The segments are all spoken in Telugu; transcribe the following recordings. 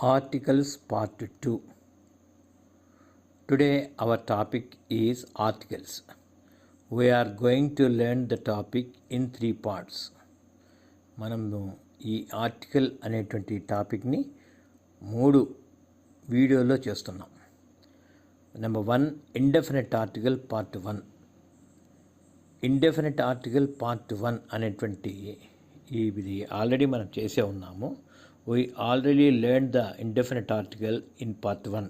Articles Part 2 Today our topic is articles. We are going to learn the topic in three parts. మనము ఈ ఆర్టికల్ అనేటువంటి టాపిక్ని మూడు వీడియోలో చేస్తున్నాం number one indefinite article part one indefinite article part one అనేటువంటి ఇది ఆల్రెడీ మనం చేసే ఉన్నాము we already learn the indefinite article in part one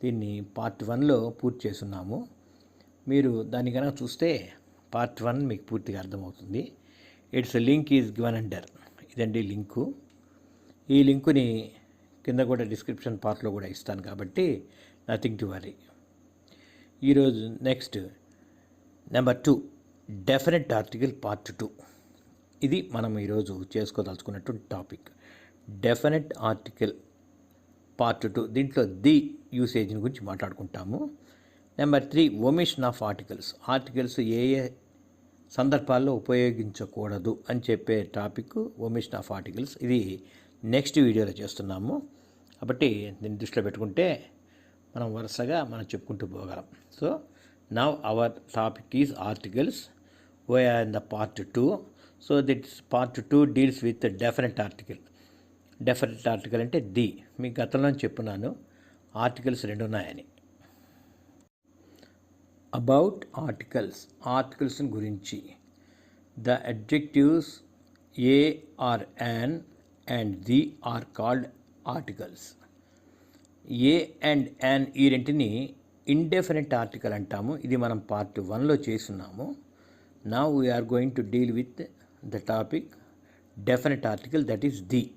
దీన్ని పార్ట్ వన్లో పూర్తి చేస్తున్నాము. మీరు దాన్ని కనుక చూస్తే పార్ట్ వన్ మీకు పూర్తిగా అర్థమవుతుంది. It's link is given under ఇదండి లింకు ఈ లింకుని కింద కూడా డిస్క్రిప్షన్ పార్ట్లో కూడా ఇస్తాను కాబట్టి నథింగ్ టు వరీ ఈరోజు next number two definite article part two ఇది మనం ఈరోజు చేసుకోదలుచుకున్నటువంటి topic definite article part two. దీంట్లో ది యూసేజ్ని గురించి మాట్లాడుకుంటాము. Number three omission of articles. Articles ఏ ఏ సందర్భాల్లో ఉపయోగించకూడదు అని చెప్పే టాపిక్ ఒమిషన్ ఆఫ్ ఆర్టికల్స్. ఇది నెక్స్ట్ వీడియోలో చేస్తున్నాము. కాబట్టి దీన్ని దృష్టిలో పెట్టుకుంటే మనం వరుసగా మనం చెప్పుకుంటూ పోగలం. So now our topic is articles we're in the part two so that's part two deals with definite article definite article అంటే ది. మీకు గతంలో చెప్పున్నాను. ఆర్టికల్స్ రెండు ఉన్నాయని అబౌట్ ఆర్టికల్స్. ఆర్టికల్స్ గురించి. The adjectives a or an and the are called articles. A and an ఈ రెంటిని ఇండెఫినెట్ ఆర్టికల్ అంటాము. ఇది మనం పార్ట్ వన్లో చేస్తున్నాము. Now we're going to deal with the topic definite article that is the.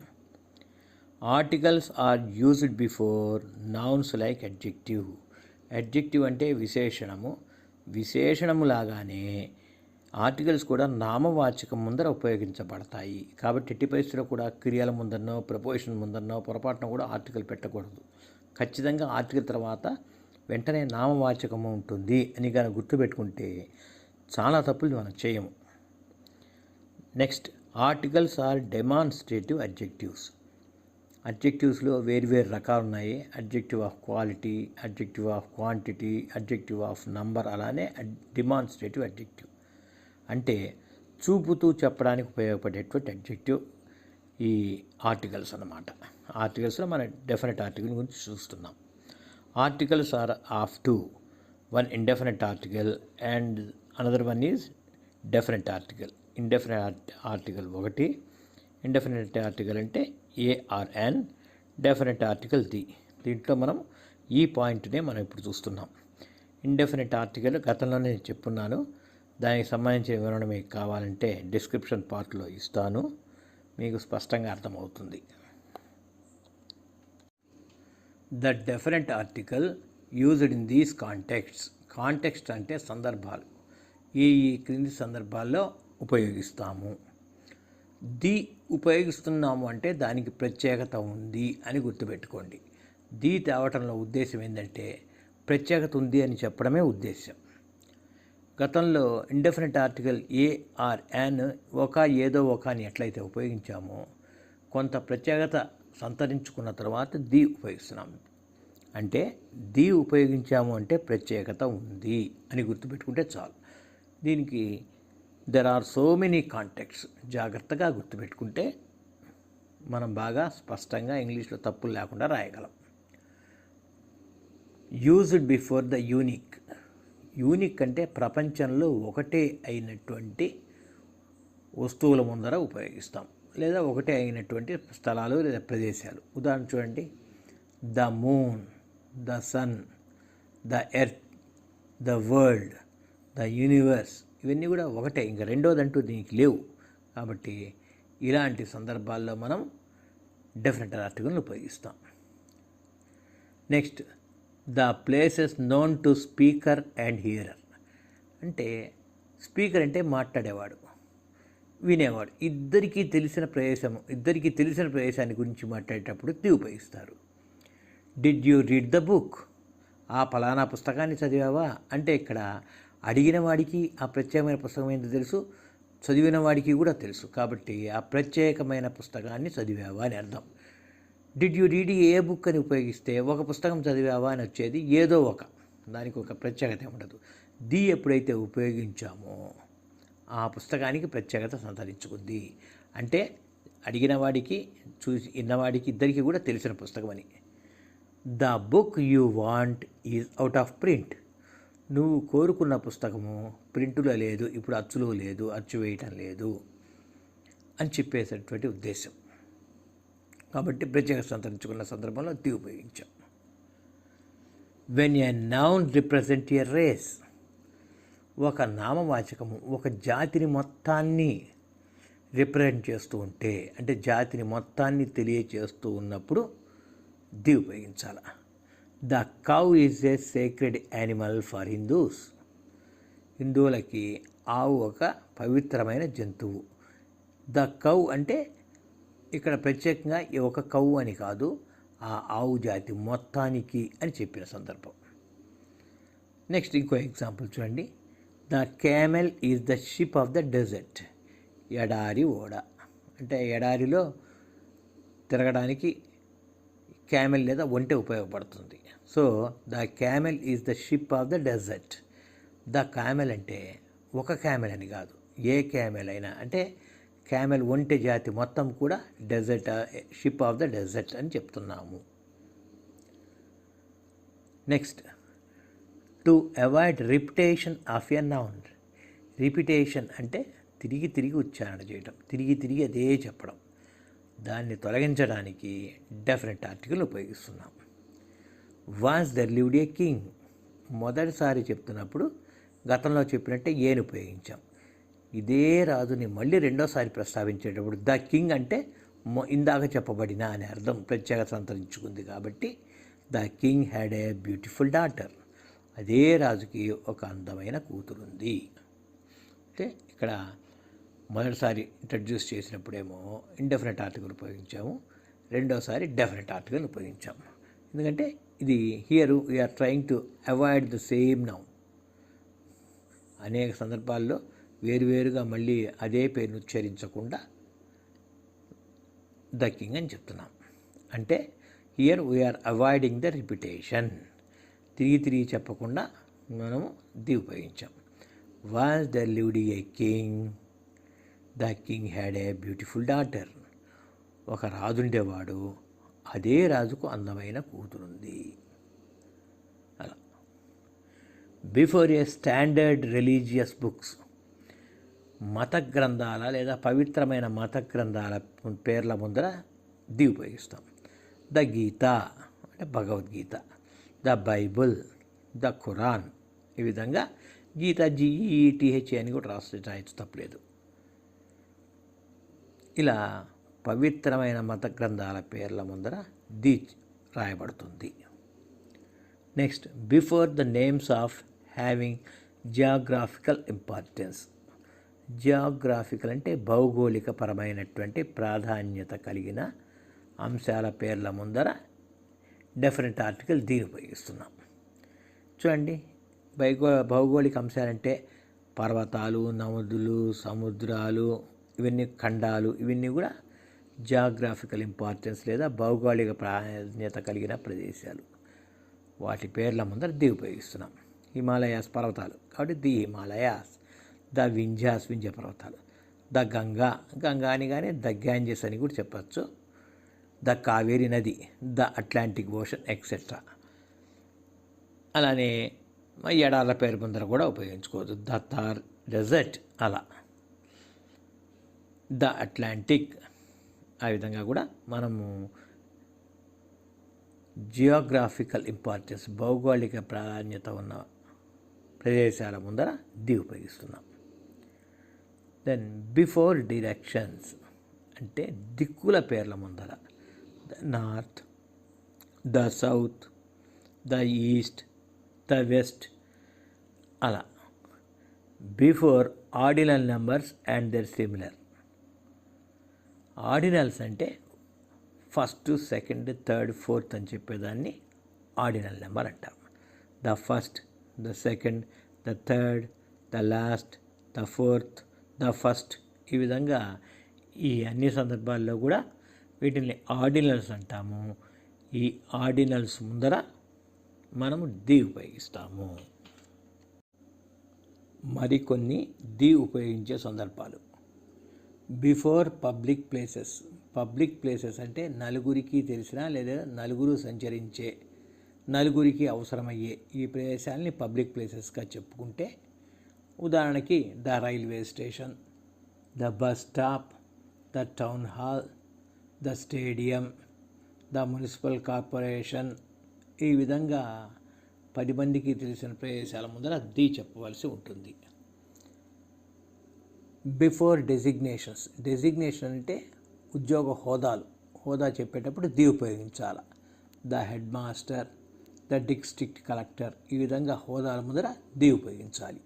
Articles are used before nouns like adjective. Adjective అంటే విశేషణము. విశేషణము లాగానే ఆర్టికల్స్ కూడా నామవాచకం ముందర ఉపయోగించబడతాయి. కాబట్టి ఎట్టి పరిస్థితిలో కూడా క్రియల ముందరనో ప్రపోజిషన్ ముందరనో పొరపాటున కూడా ఆర్టికల్ పెట్టకూడదు. ఖచ్చితంగా ఆర్టికల్ తర్వాత వెంటనే నామవాచకము ఉంటుంది అని కానీ గుర్తుపెట్టుకుంటే చాలా తప్పులు మనం చేయము. Next articles are demonstrative adjectives. అడ్జెక్టివ్స్లో వేరు వేరు రకాలు ఉన్నాయి adjective of quality adjective of quantity adjective of number అలానే డిమాన్స్ట్రేటివ్ అడ్జెక్టివ్ అంటే చూపుతూ చెప్పడానికి ఉపయోగపడేటువంటి అడ్జెక్టివ్ ఈ ఆర్టికల్స్ అన్నమాట. ఆర్టికల్స్లో మన డెఫినెట్ ఆర్టికల్ గురించి చూస్తున్నాం. Articles are of two one indefinite article and another one is definite article indefinite article ఒకటి. ఇండెఫినెట్ ఆర్టికల్ అంటే a or an definite article the దీంట్లో మనం ఈ పాయింట్నే మనం ఇప్పుడు చూస్తున్నాం. ఇండెఫినెట్ ఆర్టికల్ గతంలోనే నేను చెప్పున్నాను. దానికి సంబంధించిన వివరణ మీకు కావాలంటే డిస్క్రిప్షన్ పార్ట్లో ఇస్తాను. మీకు స్పష్టంగా అర్థమవుతుంది. The definite article used in these contexts context అంటే సందర్భాలు. ఈ ఈ క్రింది సందర్భాల్లో ఉపయోగిస్తాము. ది ఉపయోగిస్తున్నాము అంటే దానికి ప్రత్యేకత ఉంది అని గుర్తుపెట్టుకోండి. ది తేవటంలో ఉద్దేశం ఏంటంటే ప్రత్యేకత ఉంది అని చెప్పడమే ఉద్దేశం గతంలో indefinite article a or an ఒక ఏదో ఒక అని ఎట్లయితే ఉపయోగించామో కొంత ప్రత్యేకత సంతరించుకున్న తర్వాత ది ఉపయోగిస్తున్నాము అంటే ది ఉపయోగించాము అంటే ప్రత్యేకత ఉంది అని గుర్తుపెట్టుకుంటే చాలు. దీనికి there are so many contexts జాగ్రత్తగా గుర్తుపెట్టుకుంటే మనం బాగా స్పష్టంగా ఇంగ్లీష్లో తప్పులు లేకుండా రాయగలం. Used before the unique unique అంటే ప్రపంచంలో ఒకటే అయినటువంటి వస్తువుల ముందర ఉపయోగిస్తాం. లేదా ఒకటే అయినటువంటి స్థలాలు లేదా ప్రదేశాలు. ఉదాహరణ చూడండి. The moon the sun the earth the world the universe ఇవన్నీ కూడా ఒకటే. ఇంకా రెండోదంటూ దీనికి లేవు. కాబట్టి ఇలాంటి సందర్భాల్లో మనం డెఫినెట్ ఆర్టికల్ని ఉపయోగిస్తాం. Next the places known to speaker and hearer అంటే స్పీకర్ అంటే మాట్లాడేవాడు వినేవాడు. ఇద్దరికీ తెలిసిన ప్రదేశము ఇద్దరికీ తెలిసిన ప్రదేశాన్ని గురించి మాట్లాడేటప్పుడు ది ఉపయోగిస్తారు. Did you read the book ఆ ఫలానా పుస్తకాన్ని చదివావా? అంటే ఇక్కడ అడిగిన వాడికి ఆ ప్రత్యేకమైన పుస్తకం ఏంటో తెలుసు చదివిన వాడికి కూడా తెలుసు. కాబట్టి ఆ ప్రత్యేకమైన పుస్తకాన్ని చదివావా అని అర్థం. Did you read a book అని ఉపయోగిస్తే ఒక పుస్తకం చదివావా అని వచ్చేది ఏదో ఒక. దానికి ఒక ప్రత్యేకత ఉండదు. ది ఎప్పుడైతే ఉపయోగించామో ఆ పుస్తకానికి ప్రత్యేకత సంతరించుకుంది. అంటే అడిగిన వాడికి చూసి విన్నవాడికి ఇద్దరికి కూడా తెలిసిన పుస్తకం అని the book you want is out of print నువ్వు కోరుకున్న పుస్తకము ప్రింటులో లేదు ఇప్పుడు అచ్చులో లేదు అచ్చు వేయటం లేదు అని చెప్పేసినటువంటి ఉద్దేశం. కాబట్టి ప్రత్యేక సంతరించుకున్న సందర్భంలో the ఉపయోగించాం. When a noun represent a race ఒక నామవాచకము ఒక జాతిని మొత్తాన్ని రిప్రజెంట్ చేస్తూ ఉంటే అంటే జాతిని మొత్తాన్ని తెలియచేస్తూ ఉన్నప్పుడు ది ఉపయోగించాలి? The cow is a sacred animal for Hindus హిందువులకి ఆవు ఒక పవిత్రమైన జంతువు. ద కౌ అంటే ఇక్కడ ప్రత్యేకంగా ఈ ఒక కౌ అని కాదు ఆ ఆవు జాతి మొత్తానికి అని చెప్పిన సందర్భం. నెక్స్ట్ ఇంకో ఎగ్జాంపుల్ చూడండి. The camel is the ship of the desert ఎడారి ఓడ. అంటే ఎడారిలో తిరగడానికి క్యామెల్ లేదా ఒంటె ఉపయోగపడుతుంది. So the camel is the ship of the desert. The camel అంటే ఒక క్యామెల్ అని కాదు ఏ క్యామెల్ అయినా. అంటే క్యామెల్ ఒంటె జాతి మొత్తం కూడా desert ship of the desert అని చెప్తున్నాము. Next to avoid repetition of a noun. Repetition అంటే తిరిగి తిరిగి ఉచ్చారణ చేయటం తిరిగి తిరిగి అదే చెప్పడం. దాన్ని తొలగించడానికి definite article ఉపయోగిస్తున్నాం once there lived a king. మొదటిసారి చెప్తున్నప్పుడు గతంలో చెప్పినట్టే ఏను ఉపయోగించాం. ఇదే రాజుని మళ్ళీ రెండోసారి ప్రస్తావించేటప్పుడు ద కింగ్ అంటే ఇందాక చెప్పబడిన అనే అర్థం ప్రత్యేక సంతరించుకుంది కాబట్టి the king had a beautiful daughter. అదే రాజుకి ఒక అందమైన కూతురుంది. అంటే ఇక్కడ మొదటిసారి ఇంట్రడ్యూస్ చేసినప్పుడేమో ఇండెఫినెట్ ఆర్టికల్ ఉపయోగించాము. రెండోసారి డెఫినెట్ ఆర్టికల్ ఉపయోగించాము. ఎందుకంటే ఇది here we're trying to avoid the same noun అనేక సందర్భాల్లో వేరువేరుగా మళ్ళీ అదే పేరును ఉచ్చరించకుండా ద కింగ్ అని చెప్తున్నాం. అంటే here we're avoiding the repetition తిరిగి తిరిగి చెప్పకుండా మనము the ఉపయోగించాం. Was the lived a king the king had a beautiful daughter ఒక రాజుండేవాడు. అదే రాజుకు అందమైన కూతురుంది. అలా. Before a standard religious books మత గ్రంథాల లేదా పవిత్రమైన మత గ్రంథాల పేర్ల ముందర ది ఉపయోగిస్తాం ద గీత అంటే Bhagavad Gita. The Bible the Quran ఈ విధంగా గీత జీఈటిహెచ్ అని కూడా రాస్తే రాయచ్చు తప్పలేదు. ఇలా పవిత్రమైన మత గ్రంథాల పేర్ల ముందర the రాయబడుతుంది. Next before the names of having geographical importance geographical అంటే భౌగోళిక పరమైనటువంటి ప్రాధాన్యత కలిగిన అంశాల పేర్ల ముందర డెఫినెట్ ఆర్టికల్ దీని ఉపయోగిస్తున్నాం. చూడండి భౌగో భౌగోళిక అంశాలంటే పర్వతాలు నదులు సముద్రాలు ఇవన్నీ ఖండాలు ఇవన్నీ కూడా జాగ్రాఫికల్ ఇంపార్టెన్స్ లేదా భౌగోళిక ప్రాధాన్యత కలిగిన ప్రదేశాలు. వాటి పేర్ల ముందర ది ఉపయోగిస్తున్నాం. హిమాలయాస్ పర్వతాలు. కాబట్టి ది హిమాలయాస్. ద వింజాస్ వింజ పర్వతాలు. ద గంగా. గంగా అని కానీ ద గ్యాంజెస్ అని కూడా చెప్పచ్చు. ద కావేరి నది. ద అట్లాంటిక్ ఓషన్ ఎక్సెట్రా అలానే ఎడార్ల పేరు ముందర కూడా ఉపయోగించుకోవచ్చు. ద థార్ డెజర్ట్ అలా. ద అట్లాంటిక్ ఆ విధంగా కూడా మనము జియోగ్రాఫికల్ ఇంపార్టెన్స్ భౌగోళిక ప్రాధాన్యత ఉన్న ప్రదేశాల ముందర ది ఉపయోగిస్తున్నాం దెన్ బిఫోర్ డిరెక్షన్స్ అంటే దిక్కుల పేర్ల ముందర. The north the south the east the west అలా. Before ordinal numbers and other similar ordinals అంటే ఫస్ట్ సెకండ్ థర్డ్ ఫోర్త్ అని చెప్పేదాన్ని ఆర్డినల్ నెంబర్ అంటాం. The first the second the third the last the fourth the first ఈ విధంగా ఈ అన్ని సందర్భాల్లో కూడా వీటిని ఆర్డినల్స్ అంటాము. ఈ ఆర్డినల్స్ ముందర మనము ది ఉపయోగిస్తాము. మరికొన్ని ది ఉపయోగించే సందర్భాలు. Before public places. Public places అంటే నలుగురికి తెలిసిన లేదా నలుగురు సంచరించే నలుగురికి అవసరమయ్యే ఈ ప్రదేశాలని పబ్లిక్ ప్లేసెస్గా చెప్పుకుంటే ఉదాహరణకి the railway station the bus stop the town hall the stadium the municipal corporation. ఈ విధంగా పది మందికి తెలిసిన ప్రదేశాల ముందర ది చెప్పవలసి ఉంటుంది. Before designations. డెసిగ్నేషన్ అంటే ఉద్యోగ హోదాలు. హోదా చెప్పేటప్పుడు ది ఉపయోగించాలి. The head master the district collector ఈ విధంగా హోదాల ముందర ది ఉపయోగించాలి.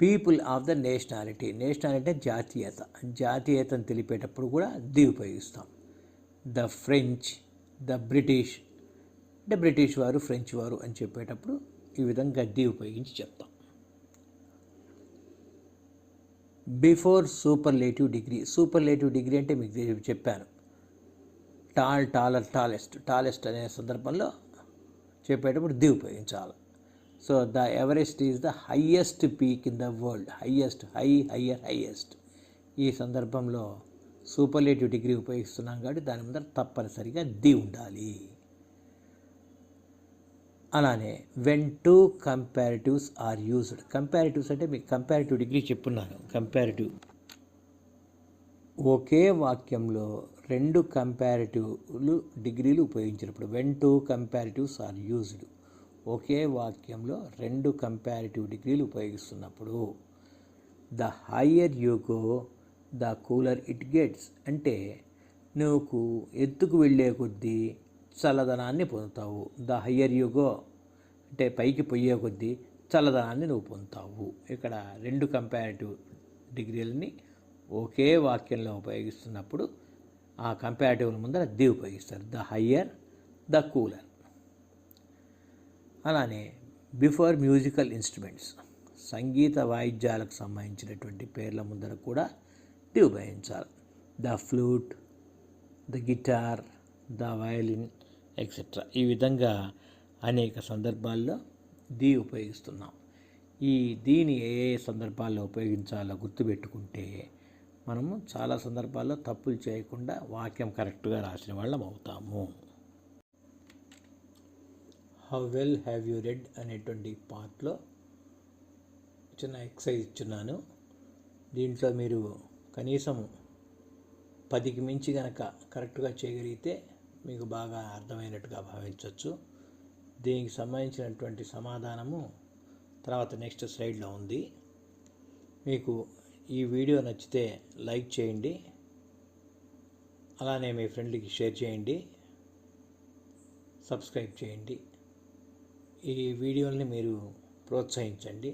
People of the nationality. Nationality అంటే జాతీయత. జాతీయతను తెలిపేటప్పుడు కూడా ది ఉపయోగిస్తాం. The French the British. అంటే బ్రిటిష్ వారు ఫ్రెంచ్ వారు అని చెప్పేటప్పుడు ఈ విధంగా ది ఉపయోగించి చెప్తాం. Before superlative degree superlative degree అంటే మీకు చెప్పాను. టాల్ టాలర్ టాలెస్ట్ టాలెస్ట్ అనే సందర్భంలో చెప్పేటప్పుడు ది ఉపయోగించాలి. So the Everest is the highest peak in the world highest high higher highest ఈ సందర్భంలో సూపర్లేటివ్ డిగ్రీ ఉపయోగిస్తున్నాం కాబట్టి దాని ముందర తప్పనిసరిగా ది ఉండాలి. అలానే when two comparatives are used comparatives అంటే మీకు కంపారిటివ్ డిగ్రీ చెప్పున్నాను. కంపారిటివ్ ఒకే వాక్యంలో రెండు కంపారిటివ్లు డిగ్రీలు ఉపయోగించినప్పుడు when two comparatives are used ఒకే వాక్యంలో రెండు కంపారిటివ్ డిగ్రీలు ఉపయోగిస్తున్నప్పుడు the higher you go the cooler it gets అంటే నువ్వు ఎత్తుకు వెళ్ళే కొద్దీ చల్లదనాన్ని పొందుతావు. ద హయ్యర్ యుగో గో అంటే పైకి పోయే కొద్దీ చల్లదనాన్ని నువ్వు పొందుతావు. ఇక్కడ రెండు కంపారిటివ్ డిగ్రీలని ఒకే వాక్యంలో ఉపయోగిస్తున్నప్పుడు ఆ కంపారిటివ్ల ముందర ది ఉపయోగిస్తారు. The higher the cooler. అలానే బిఫోర్ మ్యూజికల్ ఇన్స్ట్రుమెంట్స్ సంగీత వాయిద్యాలకు సంబంధించినటువంటి పేర్ల ముందర కూడా ది ఉపయోగించాలి. The flute the guitar the violin etcetera ఈ విధంగా అనేక సందర్భాల్లో ది ఉపయోగిస్తున్నాం. ఈ దీని ఏ ఏ సందర్భాల్లో ఉపయోగించాలో గుర్తుపెట్టుకుంటే మనము చాలా సందర్భాల్లో తప్పులు చేయకుండా వాక్యం కరెక్ట్గా రాసిన వాళ్ళం అవుతాము. How well have you read అనేటువంటి పార్ట్లో చిన్న ఎక్సర్సైజ్ ఇచ్చున్నాను. దీంట్లో మీరు కనీసం పదికి మించి కనుక కరెక్ట్గా చేయగలిగితే మీకు బాగా అర్థమైనట్టుగా భావించవచ్చు. దీనికి సంబంధించినటువంటి సమాధానము తర్వాత నెక్స్ట్ స్లైడ్లో ఉంది. మీకు ఈ వీడియో నచ్చితే లైక్ చేయండి. అలానే మీ ఫ్రెండ్లకి షేర్ చేయండి. సబ్స్క్రైబ్ చేయండి. ఈ వీడియోని మీరు ప్రోత్సహించండి.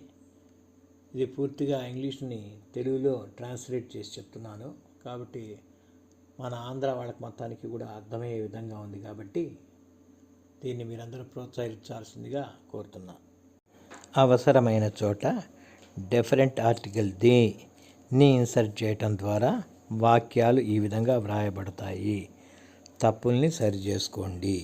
ఇది పూర్తిగా ఇంగ్లీష్ని తెలుగులో ట్రాన్స్లేట్ చేసి చెప్తున్నాను. కాబట్టి మన ఆంధ్ర వాళ్ళకి మొత్తానికి కూడా అర్థమయ్యే విధంగా ఉంది కాబట్టి దీన్ని మీరందరూ ప్రోత్సహించాల్సిందిగా కోరుతున్నా. అవసరమైన చోట డిఫరెంట్ ఆర్టికల్ దీని ఇన్సర్ట్ చేయటం ద్వారా వాక్యాలు ఈ విధంగా వ్రాయబడతాయి. తప్పుల్ని సరి చేసుకోండి.